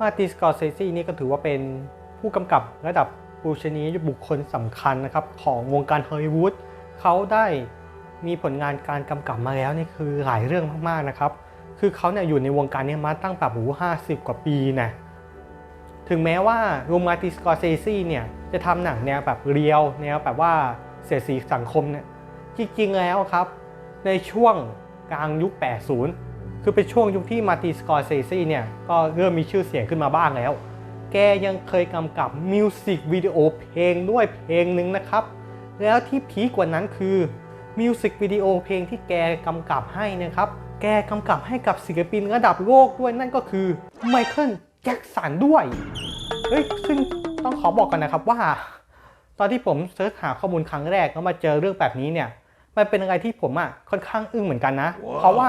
มาตินสกอร์เซซีนี่ก็ถือว่าเป็นผู้กำกับระดับปูชนียบุคคลสำคัญนะครับของวงการฮอลลีวูดเขาได้มีผลงานการกำกับมาแล้วนี่คือหลายเรื่องมากๆนะครับ คือเขาเนี่ยอยู่ในวงการเนี้มาตั้งแบบหูห้าสิบกว่าปีนะถึงแม้ว่าโรมาติสกอร์เซซีเนี่ยจะทำหนังแนวแบบเรียวแนวแบบว่าเสียสีสังคมเนี่ยจริงๆแล้วครับ ในช่วงกลางยุค 80 คือเป็นช่วงยุคที่มาร์ติสกอร์เซซีเนี่ยก็เริ่มมีชื่อเสียงขึ้นมาบ้างแล้ว แกยังเคยกำกับมิวสิกวิดีโอเพลงด้วยเพลงหนึ่งนะครับ แล้วที่พีกว่านั้นคือมิวสิกวิดีโอเพลงที่แกกำกับให้นะครับ แกกำกับให้กับศิลปินระดับโลกด้วยนั่นก็คือไมเคิลแจ็คสันด้วย เฮ้ย ซึ่งต้องขอบอกกันนะครับว่า ตอนที่ผมเสิร์ชหาข้อมูลครั้งแรกแล้วมาเจอเรื่องแบบนี้เนี่ย มันเป็นอะไรที่ผมอะค่อนข้างอึ้งเหมือนกันนะเพราะว่า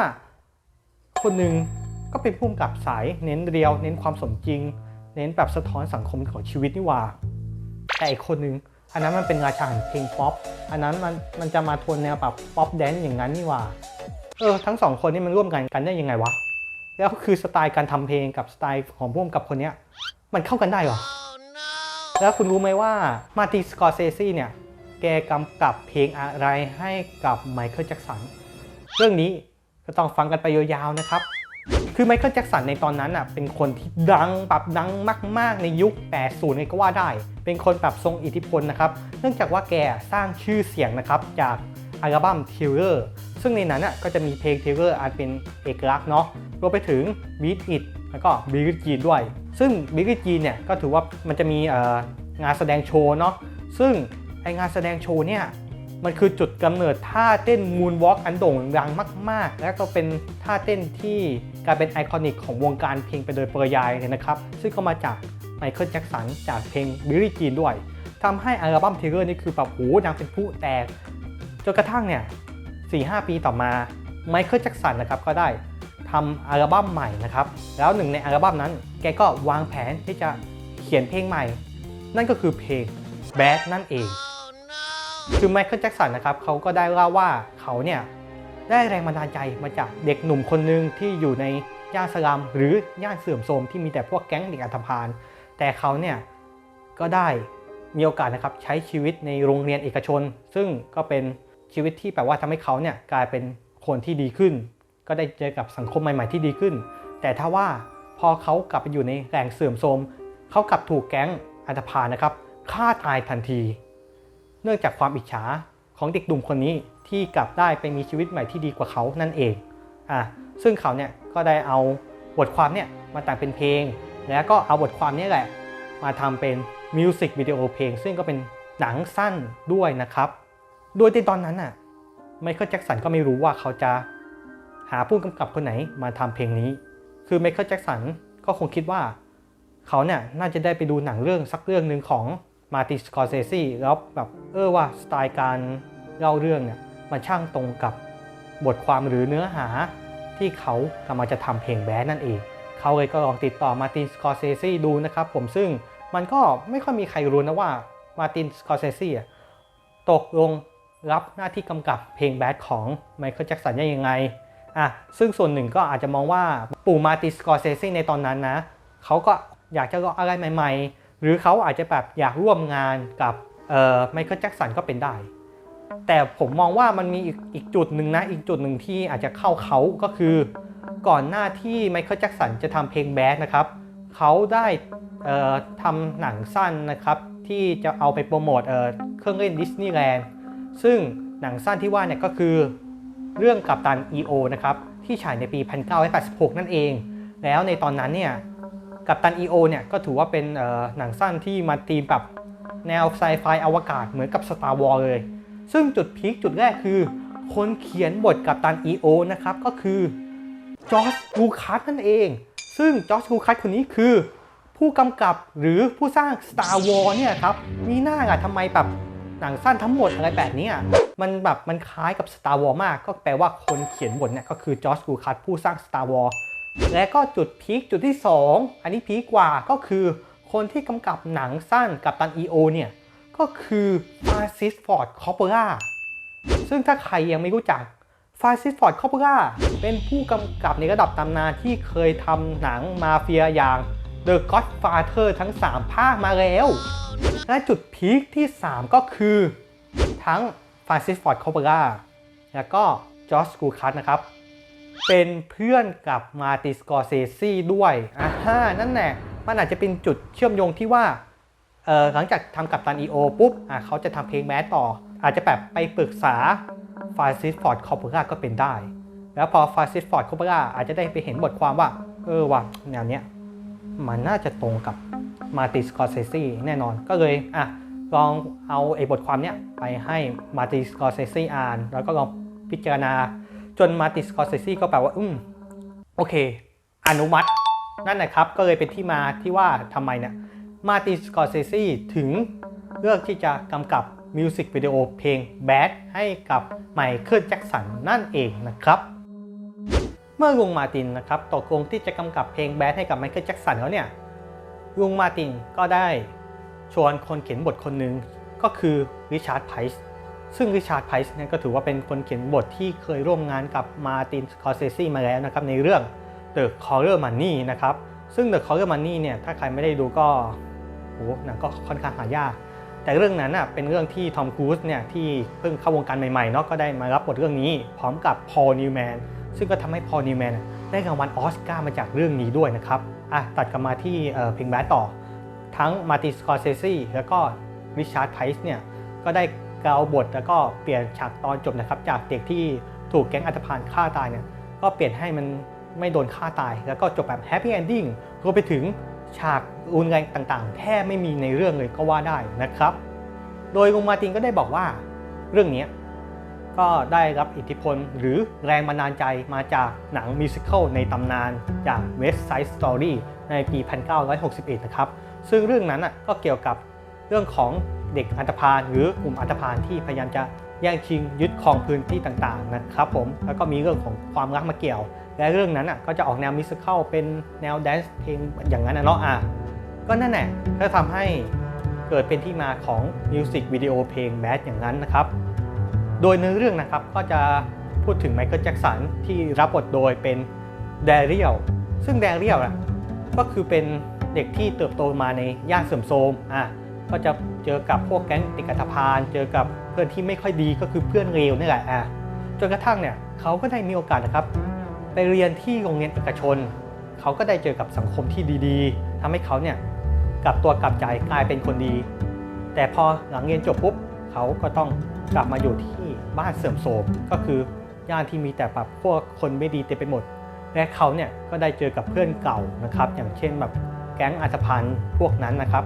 คนหนึ่งก็เป็นผู้กำกับสายเน้นเรียว เน้นความสมจริง เน้นแบบสะท้อนสังคมของชีวิตนี่ว่า แต่อีกคนหนึ่งอันนั้นมันเป็นราชาแห่งเพลงป๊อปอันนั้นมันมันจะมาทวนแนวแบบป๊อปแดนซ์อย่างนั้นนี่ว่าเออทั้งสองคนนี่มันร่วมกันกันได้ยังไงวะแล้วคือสไตล์การทำเพลงกับสไตล์ของผู้กำกับคนเนี้ยมันเข้ากันได้เหรอ แล้วคุณรู้ไหมว่ามาติสกอร์เซซีเนี่ย แกกำกับเพลงอะไรให้กับไมเคิลแจ็กสัน เรื่องนี้ ก็ต้องฟังกันไปยาวๆนะครับ คือไมเคิลแจ็กสันในตอนนั้นอะเป็นคนที่ดังแบบดังมาก ๆ ในยุค 80เลยก็ว่าได้ เป็นคนแบบทรงอิทธิพลนะครับ เนื่องจากว่าแกสร้างชื่อเสียงนะครับจากอัลบั้ม t i l l e r ซึ่งในนั้นอะก็จะมีเพลง t i l l e r อันเป็นเอกลักษณ์เนาะรวมไปถึง Beat It แล้วก็ b i l l i e Jean ด้วย ซึ่ง b i l l i e Jean เนี่ยก็ถือว่ามันจะมีงานแสดงโชว์เนาะซึ่งไองานแสดงโชว์เนี่ย มันคือจุดกำเนิดท่าเต้นมูนวอล์กอันโด่งดังมาก ๆ และก็เป็นท่าเต้นที่กลายเป็นไอคอนิกของวงการเพลงไปโดยปริยายเลยนะครับ ซึ่งก็มาจากไมเคิลแจ็คสันจากเพลงบิลลี่จีนด้วยทำให้อัลบั้มเทเลอร์นี่คือแบบโอ้โหดังเป็นผู้แตกจนกระทั่งเนี่ย4-5ปีต่อมาไมเคิลแจ็คสันนะครับก็ได้ทำอัลบั้มใหม่นะครับ แล้วหนึ่งในอัลบั้มนั้น แกก็วางแผนที่จะเขียนเพลงใหม่ นั่นก็คือเพลง Bad นั่นเอง คือไมเคิลแจ็คสันนะครับเขาก็ได้เล่าว่าเขาเนี่ยได้แรงบันดาลใจมาจากเด็กหนุ่มคนหนึ่งที่อยู่ในย่านสลัมหรือย่านเสื่อมโทรมที่มีแต่พวกแก๊งเด็กอัธพาลแต่เขาเนี่ยก็ได้มีโอกาสนะครับใช้ชีวิตในโรงเรียนเอกชน ซึ่งก็เป็นชีวิตที่แปลว่าทำให้เขาเนี่ยกลายเป็นคนที่ดีขึ้น ก็ได้เจอกับสังคมใหม่ ๆ ที่ดีขึ้น แต่ถ้าว่าพอเขากลับไปอยู่ในแหล่งเสื่อมโทรมเขากลับถูกแก๊งอันธพาลนะครับฆ่าตายทันที เนื่องจากความอิจฉาของเด็กหนุ่มคนนี้ที่กลับได้ไปมีชีวิตใหม่ที่ดีกว่าเขานั่นเองอะซึ่งเขาเนี่ยก็ได้เอาบทความเนี่ยมาแต่งเป็นเพลง แล้วก็เอาบทความนี้แหละ มาทำเป็นมิวสิกวิดีโอเพลง ซึ่งก็เป็นหนังสั้นด้วยนะครับ โดยในตอนนั้นน่ะไมเคิลแจ็คสันก็ไม่รู้ว่าเขาจะหาผู้กำกับคนไหนมาทำเพลงนี้ คือไมเคิลแจ็คสันก็คงคิดว่า เขาเนี่ยน่าจะได้ไปดูหนังเรื่องสักเรื่องหนึ่งของ มาติสกอร์เซซีแล้วแบบเออว่าสไตล์การเล่าเรื่องเนี่ยมันช่างตรงกับบทความหรือเนื้อหาที่เขากำลังจะทำเพลงแบดนั่นเอง เขาเลยก็ลองติดต่อมาตินสกอร์เซซีดูนะครับผมซึ่งมันก็ไม่ค่อยมีใครรู้นะว่ามาตินสกอร์เซซีตกลงรับหน้าที่กำกับเพลงแบดของไมเคิลแจ็คสันยังไงอะซึ่งส่วนหนึ่งก็อาจจะมองว่าปู่มาตินสกอร์เซซีในตอนนั้นนะ เขาก็อยากจะลองอะไรใหม่ ๆ หรือเขาอาจจะแบบอยากร่วมงานกับไมเคิลแจ็คสันก็เป็นได้ แต่ผมมองว่ามันมีอีกอีกจุดหนึ่งนะ อีกจุดหนึ่งที่อาจจะเข้าเขาก็คือ ก่อนหน้าที่ไมเคิลแจ็คสันจะทำเพลงแบดนะครับเขาได้ทำหนังสั้นนะครับที่จะเอาไปโปรโมทเเครื่องเล่นดิสนีย์แลนด์ซึ่งหนังสั้นที่ว่าเนี่ยก็คือเรื่องกัปตัน EO นะครับที่ฉายในปี 1986 นั่นเอง แล้วในตอนนั้นเนี่ย กัปตัน EO เนี่ยก็ถือว่าเป็นหนังสั้นที่มาตีมแบบแนวไซไฟอวกาศเหมือนกับ Star Wars เลย ซึ่งจุดพีคจุดแรกคือ คนเขียนบทกัปตัน EO นะครับ ก็คือจอร์จลูคัสนั่นเอง ซึ่งจอร์จลูคัสคนนี้คือ ผู้กำกับหรือผู้สร้าง Star Wars เนี่ยครับ มีหน้าอะทำไมแบบหนังสั้นทั้งหมดอะไรแบบนี้มันแบบมันคล้ายกับ Star Wars มาก ก็แปลว่าคนเขียนบทเนี่ยก็คือจอร์จลูคัสผู้สร้าง Star Wars และก็จุดพีคจุดที่ 2 อันนี้พีคกว่าก็คือคนที่กำกับหนังสั้นกับตัน EO เนี่ย ก็คือฟาซิสฟอร์ดคอปเปอร่าซึ่งถ้าใครยังไม่รู้จักฟาซิสฟอร์ดคอปเปอร่าเป็นผู้กำกับในระดับตำนานที่เคยทำหนังมาเฟียอย่าง The Godfather ทั้ง 3 ภาคมาแล้ว และจุดพีคที่ 3 ก็คือ ทั้งฟาซิสฟอร์ดคอปเปอร่าแล้วก็จอร์จกูคัสนะครับ เป็นเพื่อนกับมาติสกอร์เซซีด้วยอ่าฮะนั่นแหละมันอาจจะเป็นจุดเชื่อมโยงที่ว่าเออหลังจากทำกับตันอีโอปุ๊บอะเขาจะทำเพลงแมสต่อ อาจจะแบบไปปรึกษาฟาซิสฟอร์ดคอปเปราก็เป็นได้ แล้วพอฟาซิสฟอร์ดคอปเปราอาจจะได้ไปเห็นบทความว่า เออว่ะแนวเนี้ยมันน่าจะตรงกับมาติสกอร์เซซีแน่นอนก็เลยอะลองเอาไอ้บทความเนี้ยไปให้มาติสกอร์เซซีอ่าน แล้วก็ลองพิจารณา จนมาติสกอร์เซซีก็แปลว่า อืมโอเค อนุมัติ นั่นนะครับ ก็เลยเป็นที่มาที่ว่าทำไมเนี่ยมาติสกอร์เซซีถึงเลือกที่จะกำกับมิวสิกวิดีโอเพลง Bad ให้กับไมเคิลแจ็กสันนั่นเองนะครับ เมื่อลุงมาตินนะครับตกลงที่จะกำกับเพลง Bad ให้กับไมเคิลแจ็กสันแล้วเนี่ยลุงมาตินก็ได้ชวนคนเขียนบทคนหนึ่งก็คือริชาร์ดไพรส์ ซึ่งริชาร์ดไพรส์เนี่ยก็ถือว่าเป็นคนเขียนบทที่เคยร่วมงานกับมาตินสกอร์เซซีมาแล้วนะครับในเรื่อง The Color Money นะครับ ซึ่ง The Color Money เนี่ยถ้าใครไม่ได้ดูก็โหหนังก็ค่อนข้างหายาก แต่เรื่องนั้นน่ะเป็นเรื่องที่ทอมครูซเนี่ยที่เพิ่งเข้าวงการใหม่ๆเนาะก็ได้มารับบทเรื่องนี้ พร้อมกับพอลนิวแมนซึ่งก็ทำให้พอลนิวแมนได้รางวัลออสการ์มาจากเรื่องนี้ด้วยนะครับอะตัดกลับมาที่เพลงแบดต่อ ทั้งมาตินสกอร์เซซีแล้วก็ริชาร์ดไพรส์เนี่ยก็ได้ เกาบทแล้วก็เปลี่ยนฉากตอนจบนะครับ จากเด็กที่ถูกแก๊งอันธพาลฆ่าตายเนี่ยก็เปลี่ยนให้มันไม่โดนฆ่าตาย แล้วก็จบแบบแฮปปี้เอนดิ้งรวมไปถึงฉากรุนแรงต่างๆ แทบไม่มีในเรื่องเลยก็ว่าได้นะครับ โดยลุงมาตินก็ได้บอกว่าเรื่องนี้ก็ได้รับอิทธิพลหรือแรงบันดาลใจมาจากหนังมิวสิควลในตำนานจาก West Side Story ในปี 1961 นะครับ ซึ่งเรื่องนั้นก็เกี่ยวกับเรื่องของ เด็กอันธพาลหรือกลุ่มอันธพาลที่พยายามจะแย่งชิงยึดครองพื้นที่ต่างๆนะครับผมแล้วก็มีเรื่องของความรักมาเกี่ยว และเรื่องนั้นอะก็จะออกแนวมิสิควลเป็นแนวแดนซ์เพลงอย่างนั้นนะเนาะอะก็นั่นแหละก็ทำให้เกิดเป็นที่มาของมิวสิกวิดีโอเพลงแบดอย่างนั้นนะครับ โดยเนื้อเรื่องนะครับก็จะพูดถึงไมเคิลแจ็กสันที่รับบทโดยเป็นแดเรียลซึ่งแดเรียลอะก็คือเป็นเด็กที่เติบโตมาในย่านเสื่อมโทรมอะ ก็จะเจอกับพวกแก๊งติดอันธพาลเจอกับเพื่อนที่ไม่ค่อยดีก็คือเพื่อนเลวนี่แหละอะจนกระทั่งเนี่ยเขาก็ได้มีโอกาสนะครับ ไปเรียนที่โรงเรียนเอกชน เขาก็ได้เจอกับสังคมที่ดีๆทำให้เขาเนี่ยกลับตัวกลับใจกลายเป็นคนดี แต่พอหลังเรียนจบปุ๊บเขาก็ต้องกลับมาอยู่ที่บ้านเสื่อมโทรมก็คือย่านที่มีแต่แบบพวกคนไม่ดีเต็มไปหมด และเขาเนี่ยก็ได้เจอกับเพื่อนเก่านะครับ อย่างเช่นแบบแก๊งอันธพาลพวกนั้นนะครับ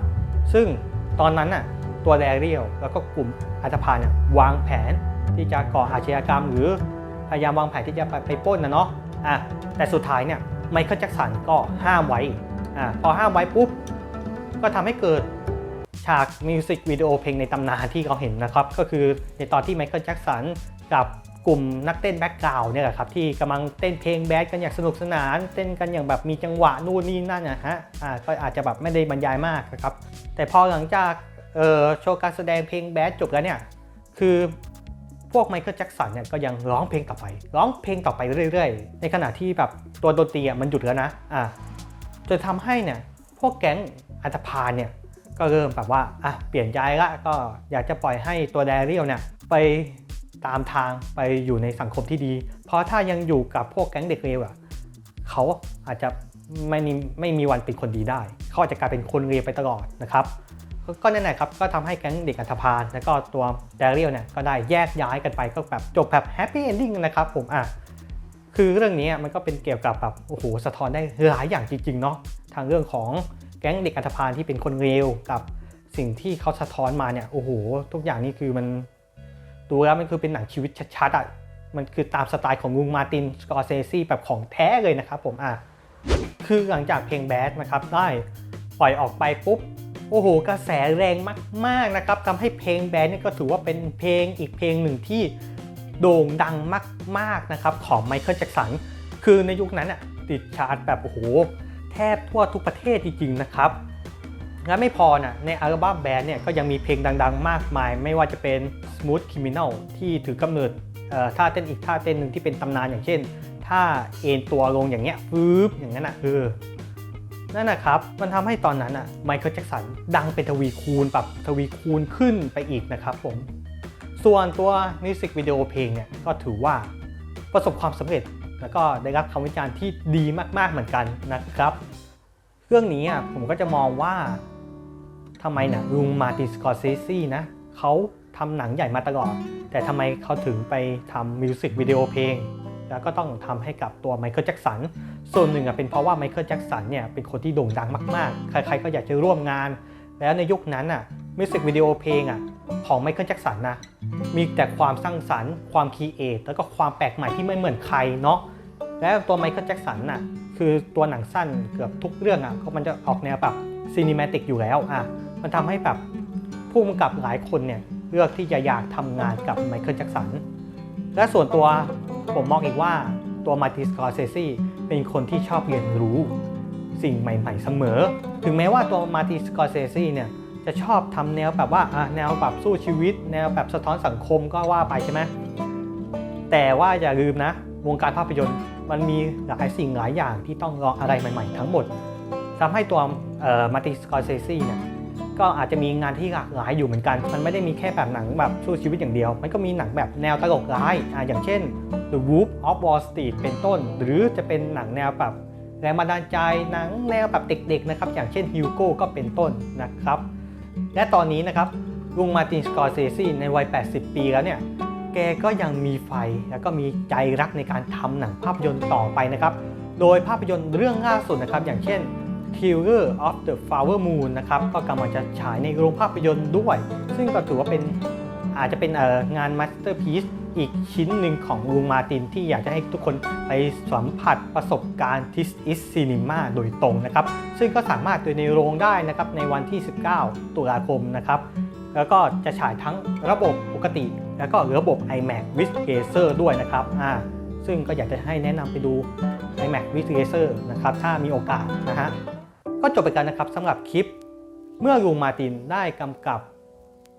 ซึ่ง ตอนนั้นน่ะตัวแดเรียลแล้วก็กลุ่มอันธพาเนี่ยวางแผนที่จะก่ออาชญากรรม หรือพยายามวางแผนที่จะไปไปป้นนะเนาะอะแต่สุดท้ายเนี่ยไมเคิลแจ็คสันก็ห้ามไว้อะพอห้ามไว้ปุ๊บก็ทำให้เกิดฉากมิวสิกวิดีโอเพลงในตำนานที่เราเห็นนะครับ ก็คือในตอนที่ไมเคิลแจ็คสันกับ กลุ่มนักเต้นแบ็กกราวน์เนี่ยแหละครับที่กำลังเต้นเพลงแบดกันอย่างสนุกสนาน เต้นกันอย่างแบบมีจังหวะนู่นนี่นั่นนะฮะอ่าก็อาจจะแบบไม่ได้บรรยายมากนะครับ แต่พอหลังจากเอ่อโชว์การแสดงเพลงแบดจบแล้วเนี่ยคือพวกไมเคิลแจ็คสันเนี่ยก็ยังร้องเพลงต่อไป ร้องเพลงต่อไปเรื่อยๆ ในขณะที่แบบตัวดนตรีมันหยุดแล้วนะอ่าจนทำให้เนี่ยพวกแก๊งอันธพาลเนี่ยก็เริ่มแบบว่าอะเปลี่ยนใจละก็อยากจะปล่อยให้ตัวแดเรียลเนี่ยไป ตามทางไปอยู่ในสังคมที่ดี เพราะถ้ายังอยู่กับพวกแก๊งเด็กเลวอะเขาอาจจะไม่มีไม่มีวันเป็นคนดีได้ เขาอาจจะกลายเป็นคนเลวไปตลอดนะครับ ก็นั่นแหละครับ ก็ทำให้แก๊งเด็กอัธพาลแล้วก็ตัวแดเรียลเนี่ยก็ได้แยกย้ายกันไปก็แบบจบแบบแฮปปี้เอนดิ้งนะครับผมอะคือเรื่องนี้มันก็เป็นเกี่ยวกับแบบโอ้โหสะท้อนได้หลายอย่างจริงๆเนาะทางเรื่องของแก๊งเด็กอัธพาลที่เป็นคนเร็วกับสิ่งที่เขาสะท้อนมาเนี่ยโอ้โห ทุกอย่างนี่คือมัน ดูแล้วมันคือเป็นหนังชีวิตชัดๆอะมันคือตามสไตล์ของลุงมาตินสกอร์เซซีแบบของแท้เลยนะครับผมอะคือหลังจากเพลงแบดนะครับได้ปล่อยออกไปปุ๊บโอ้โห กระแสแรงมากๆนะครับทำให้เพลงแบดนี่ก็ถือว่าเป็นเพลงอีกเพลงหนึ่งที่โด่งดังมากๆนะครับของไมเคิลแจ็คสัน คือในยุคนั้นอะติดชาร์ตแบบโอ้โห แทบทั่วทุกประเทศจริงๆนะครับ และไม่พอนะในอัลบั้มแบนด์เนี่ยก็ยังมีเพลงดัง ๆ มากมาย ไม่ว่าจะเป็น Smooth Criminal ที่ถือกำเนิดท่าเต้นอีกท่าเต้นหนึ่งที่เป็นตำนานอย่างเช่นท่าเอ็นตัวลงอย่างเงี้ยฟืบอย่างนั้นอะเออนั่นนะครับ มันทำให้ตอนนั้นอะไมเคิลแจ็คสันดังเป็นทวีคูณแบบทวีคูณขึ้นไปอีกนะครับผม ส่วนตัวมิวสิกวิดีโอเพลงเนี่ยก็ถือว่าประสบความสำเร็จ แล้วก็ได้รับคำวิจารณ์ที่ดีมากๆเหมือนกันนะครับ เรื่องนี้อะผมก็จะมองว่า ทำไมนะลุงมาติสกอร์เซซีนะเขาทำหนังใหญ่มาตลอด แต่ทำไมเขาถึงไปทำมิวสิกวิดีโอเพลง แล้วก็ต้องทำให้กับตัวไมเคิลแจ็กสันส่วนหนึ่งอะเป็นเพราะว่าไมเคิลแจ็กสันเนี่ยเป็นคนที่โด่งดังมากๆ ใครๆก็อยากจะร่วมงาน แล้วในยุคนั้นอะมิวสิกวิดีโอเพลงอะของไมเคิลแจ็กสันนะมีแต่ความสร้างสรรค์ ความคีเอทแล้วก็ความแปลกใหม่ที่ไม่เหมือนใครเนาะแล้วตัวไมเคิลแจ็กสันน่ะคือตัวหนังสั้นเกือบทุกเรื่องอะก็มันจะออกแนวแบบซีนิมติกอยู่แล้วอะ มันทำให้แบบผู้กำกับหลายคนเนี่ยเลือกที่จะอยากทำงานกับไมเคิลแจ็กสันและส่วนตัวผมมองอีกว่าตัวมาติสกอร์เซซีเป็นคนที่ชอบเรียนรู้ สิ่งใหม่ ๆ เสมอ ถึงแม้ว่าตัวมาติสกอร์เซซีเนี่ยจะชอบทำแนวแบบว่าแนวแบบสู้ชีวิต แนวแบบสะท้อนสังคมก็ว่าไปใช่ไหมแต่ว่าอย่าลืมนะ วงการภาพยนตร์มันมีหลายสิ่งหลายอย่างที่ต้องลองอะไรใหม่ ๆ ทั้งหมดทำให้ตัวมาติสกอร์เซซีเนี่ย ก็อาจจะมีงานที่หลากหลายอยู่เหมือนกัน มันไม่ได้มีแค่แบบหนังแบบสู้ชีวิตอย่างเดียว มันก็มีหนังแบบแนวตลกร้ายอ่าอย่างเช่น The Wolf of Wall Street เป็นต้น หรือจะเป็นหนังแนวแบบแรงบันดาลใจหนังแนวแบบเด็กๆนะครับ อย่างเช่น Hugo ก็เป็นต้นนะครับ และตอนนี้นะครับลุงมาตินสกอร์เซซีในวัย 80 ปีแล้วเนี่ย แกก็ยังมีไฟแล้วก็มีใจรักในการทำหนังภาพยนตร์ต่อไปนะครับ โดยภาพยนตร์เรื่องล่าสุดนะครับ อย่างเช่น Killer of the Flower Moon นะครับก็กำลังจะฉายในโรงภาพยนตร์ด้วย ซึ่งก็ถือว่าเป็นอาจจะเป็นงานมาสเตอร์พี e อีกชิ้นหนึ่งของลุงมาตินที่อยากจะให้ทุกคนไปสัมผัสประสบการณ์ This is Cinema โดยตรงนะครับ ซึ่งก็สามารถดูในโรงได้นะครับในวันที่ 19 ตุลาคมนะครับ แล้วก็จะฉายทั้งระบบปกติ แล้วก็ระบบ iMac with Laser ด้วยนะครับอ่าซึ่งก็อยากจะให้แนะนำไปดู iMac with Laser นะครับถ้ามีโอกาสนะฮะ ก็จบไปกันนะครับสำหรับคลิป เมื่อลุงมาตินได้กำกับ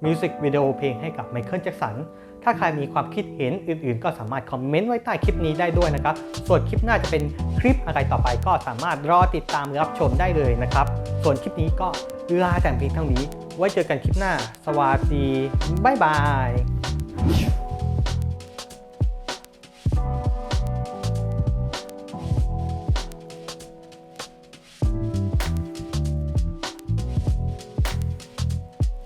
มิวสิกวิดีโอเพลงให้กับไมเคิลแจ็กสัน ถ้าใครมีความคิดเห็นอื่นๆ ก็สามารถคอมเมนต์ไว้ใต้คลิปนี้ได้ด้วยนะครับ ส่วนคลิปหน้าจะเป็นคลิปอะไรต่อไปก็สามารถรอติดตามรับชมได้เลยนะครับ ส่วนคลิปนี้ก็ลาแต่เพียงเท่านี้ ไว้เจอกันคลิปหน้า สวัสดี บ๊ายบาย